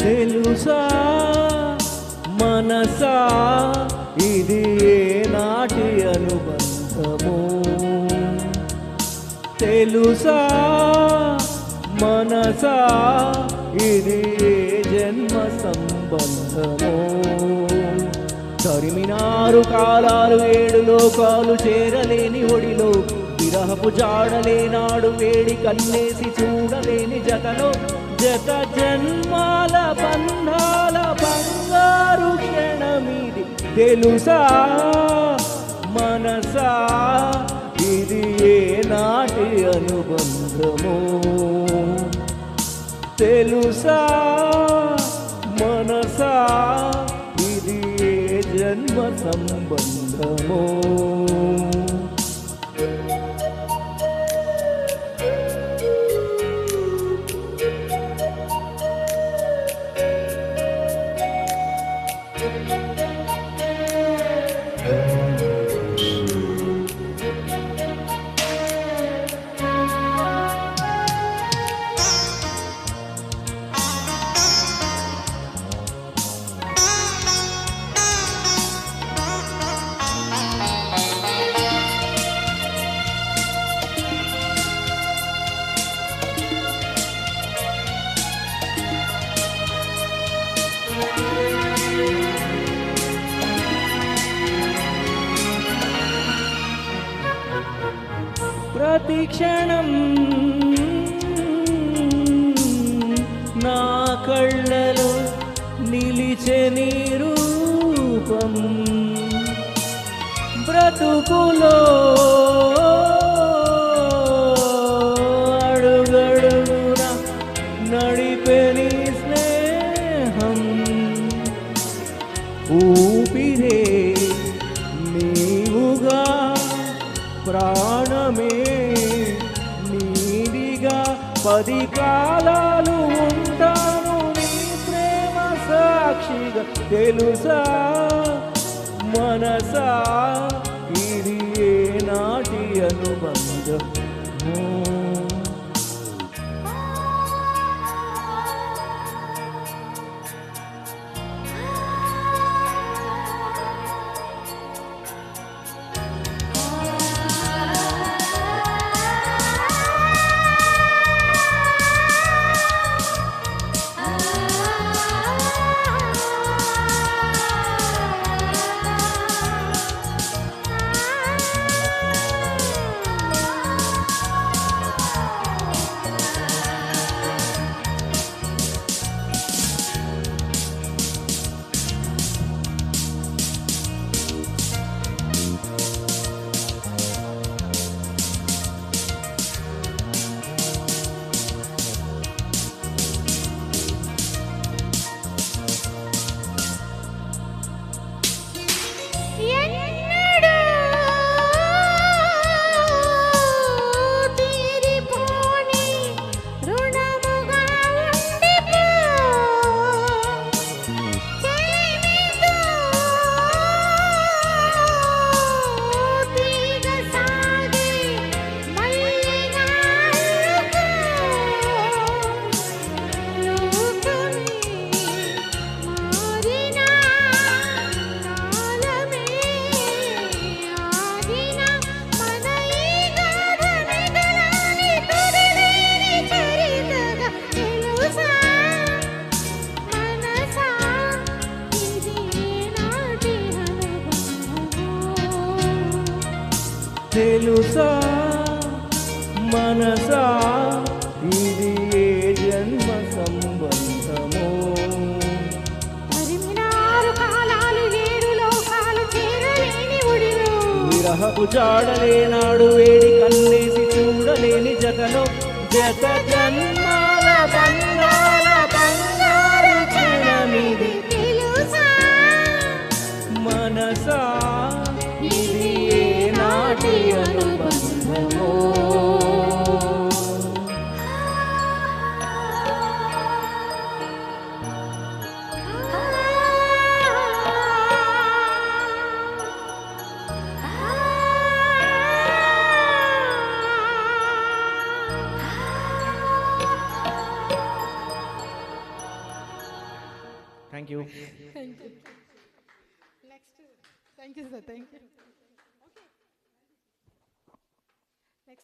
తెలుసా? మనసా? ఇది ఏ నాటి అనుబంధము? తెలుసా? మనసా? ఇది ఏ జన్మ సంబంధము? తరిమినారు కాలాలు ఏడు లోకాలు చేరలేని ఒడిలో విరహపు జాడలేనాడు వేడి కన్నేసి చూడలేని జతలో జత జన్మాల బంధాల బంగారు క్షణమిది తెలుసా? మనసా? ఇది ఏ నాటి అనుబంధము? తెలుసా? మనసా? ఇది ఏ జన్మ సంబంధము? ప్రతి క్షణం నా కళ్ళలో నిలిచే నీ రూపం. బ్రతుకులో అడుగడుగున నడిపే నీ స్నేహం. ఊపిరే నీవుగా ప్రాణమే పది కాలాలు ఉంటాను నీ ప్రేమ సాక్షిగా తెలుసా? మనసా? ఇది ఏ నాటి అనుబంధము తెలుసా? మనసా? ఇది ఏ జన్మ సంబంధము? విరహపు జాడలేనాడు వేడి కన్నేసి చూడలేని జతలో జత జన్మాల బంగాల బంగారు క్షణమిది Thank you. Thank you. Next. Thank you, sir. Thank you.